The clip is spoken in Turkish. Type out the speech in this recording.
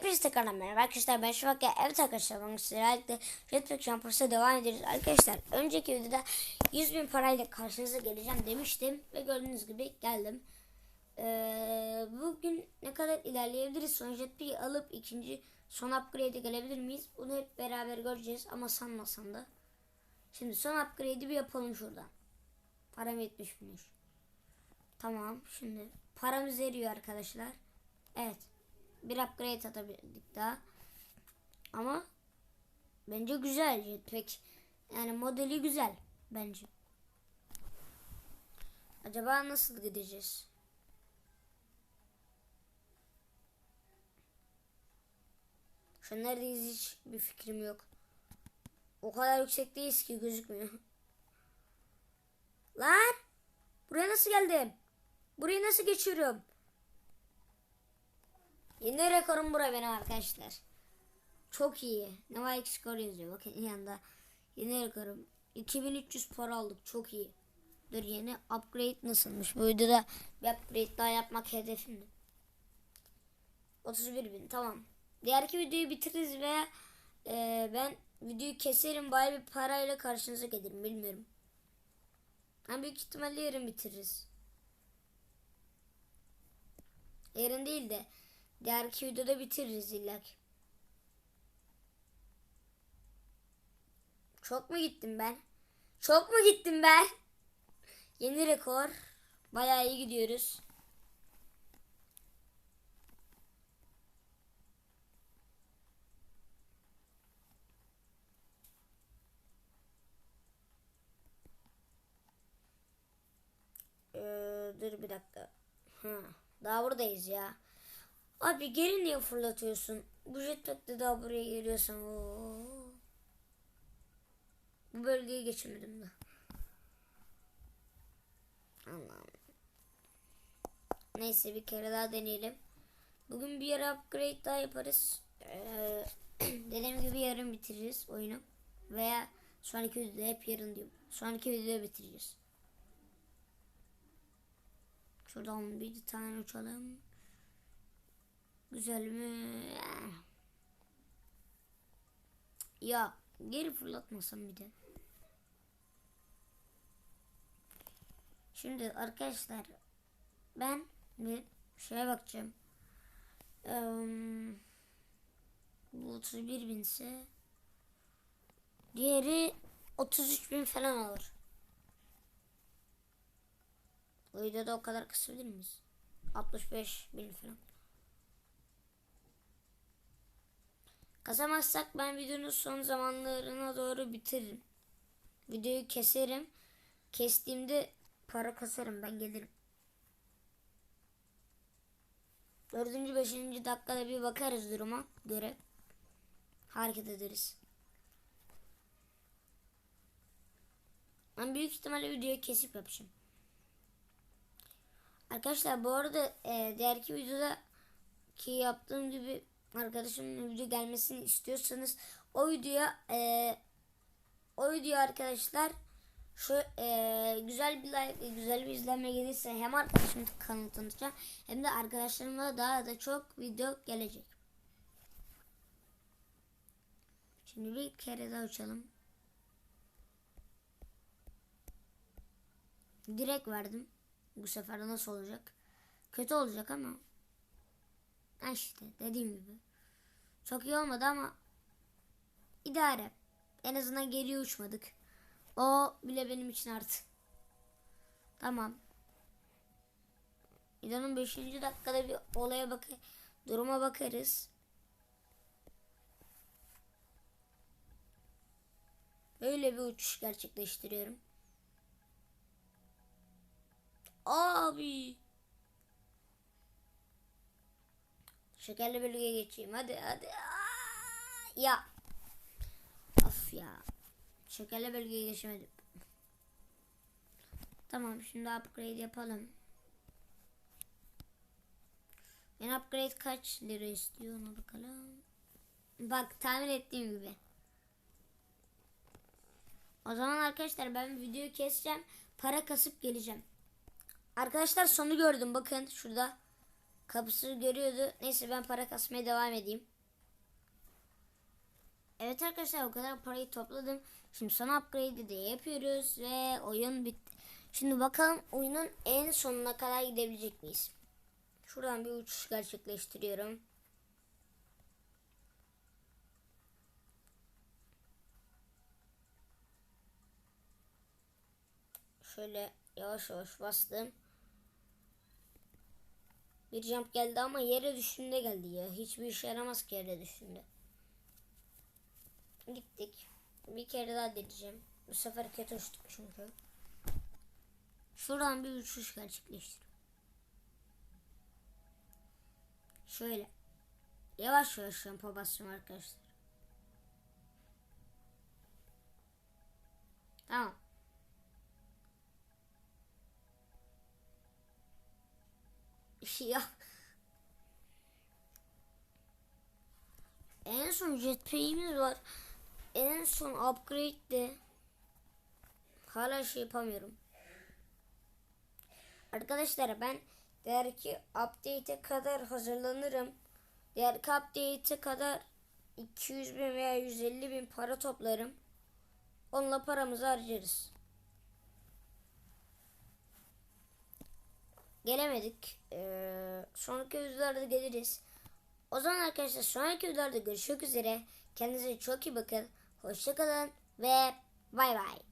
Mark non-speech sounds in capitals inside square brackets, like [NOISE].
Hepinize tekrardan merhaba arkadaşlar. Ben Şafak ya. Evet arkadaşlar bugün sizlerle Jetpack Jumpers'a devam ederiz arkadaşlar önceki videoda 100 bin parayla karşınıza geleceğim demiştim ve gördüğünüz gibi geldim. Ee, bugün ne kadar ilerleyebiliriz? Son Jetpack'i alıp ikinci son upgrade'e gelebilir miyiz? Bunu hep beraber göreceğiz ama sanmasam da. Şimdi son upgrade'i bir yapalım şuradan. Param 70 binmiş tamam şimdi paramız eriyor arkadaşlar. Evet bir upgrade atabildik daha. Ama bence güzel jetpack. Yani modeli güzel bence. Acaba nasıl gideceğiz? Şu neredeyiz hiç bir fikrim yok. O kadar yüksekteyiz ki gözükmüyor. Lan! Buraya nasıl geldim? Burayı nasıl geçiyorum? Yeni rekorum bura benim arkadaşlar. Çok iyi. Neva skor yazıyor. Bakın yanında. Yeni rekorum. 2300 para aldık. Çok iyi. Dur yeni upgrade nasılmış? Bu videoda bir upgrade daha yapmak hedefimdi. 31 bin tamam. Diğerki videoyu bitiririz veya e, ben videoyu keserim bari bir parayla karşınıza gelirim bilmiyorum. Ama büyük ihtimalle yarın bitiririz. Yarın değil de Diğerki videoda bitiririz illa. Çok mu gittim ben? Çok mu gittim ben? Yeni rekor. Bayağı iyi gidiyoruz. Ee, dur bir dakika. Ha, daha buradayız ya. Abi geri niye fırlatıyorsun? Bu jetpack'te daha buraya geliyorsan. Bu bölgeyi geçemedim de. Allah'ım. Neyse bir kere daha deneyelim. Bugün bir yere upgrade daha yaparız. Ee, [CLEARS THROAT] dediğim gibi yarın bitiririz oyunu. Veya sonraki videoda hep yarın diyorum. Sonraki videoda bitireceğiz. Şuradan bir tane uçalım. Güzel mi? Ya geri fırlatmasam bir de. Şimdi arkadaşlar ben bir şeye bakacağım. Bu 31 binse diğeri 33 bin falan alır. O videoda o kadar kısabilir miyiz? 65 bin falan. Kazamazsak ben videonun son zamanlarına doğru bitiririm. Videoyu keserim. Kestiğimde para kasarım ben gelirim. Dördüncü, beşinci dakikada bir bakarız duruma göre. Hareket ederiz. Ben büyük ihtimalle videoyu kesip yapacağım. Arkadaşlar bu arada e, diğerki videoda ki yaptığım gibi arkadaşımın video gelmesini istiyorsanız o videoya e, o video arkadaşlar şu e, güzel bir like güzel bir izlenme gelirse hem arkadaşımın kanalını tanıtacağım hem de arkadaşlarımla daha da çok video gelecek. Şimdi bir kere daha uçalım. Direkt verdim. Bu sefer nasıl olacak? Kötü olacak ama işte dediğim gibi. Çok iyi olmadı ama idare. En azından geriye uçmadık. O bile benim için artık. Tamam. İdanın 5. dakikada bir olaya bak duruma bakarız. Öyle bir uçuş gerçekleştiriyorum. Abi. Şekerli bölgeye geçeyim. Hadi hadi. Aa, ya. Of ya. Şekerli bölgeye geçemedim. Tamam şimdi upgrade yapalım. Yani upgrade kaç lira istiyor ona bakalım. Bak tahmin ettiğim gibi. O zaman arkadaşlar ben videoyu keseceğim. Para kasıp geleceğim. Arkadaşlar sonu gördüm bakın şurada. Kapısı görüyordu. Neyse ben para kasmaya devam edeyim. Evet arkadaşlar o kadar parayı topladım. Şimdi son upgrade'i de yapıyoruz ve oyun bitti. Şimdi bakalım oyunun en sonuna kadar gidebilecek miyiz? Şuradan bir uçuş gerçekleştiriyorum. Şöyle yavaş yavaş bastım. Bir jump geldi ama yere düştüğünde geldi ya. Hiçbir işe yaramaz ki yere düştüğünde. Gittik. Bir kere daha deneyeceğim. Bu sefer kötü uçtuk çünkü. Şuradan bir uçuş gerçekleştir. Şöyle. Yavaş yavaş şampa basacağım arkadaşlar. Tamam. Ya. En son jetpack'imiz var. En son upgrade'de hala şey yapamıyorum. Arkadaşlar ben diğer ki update'e kadar hazırlanırım. Diğer update'e kadar 200 bin veya 150 bin para toplarım. Onunla paramızı harcarız. Gelemedik. Ee, sonraki videolarda geliriz. O zaman arkadaşlar sonraki videolarda görüşmek üzere. Kendinize çok iyi bakın. Hoşçakalın ve bay bay.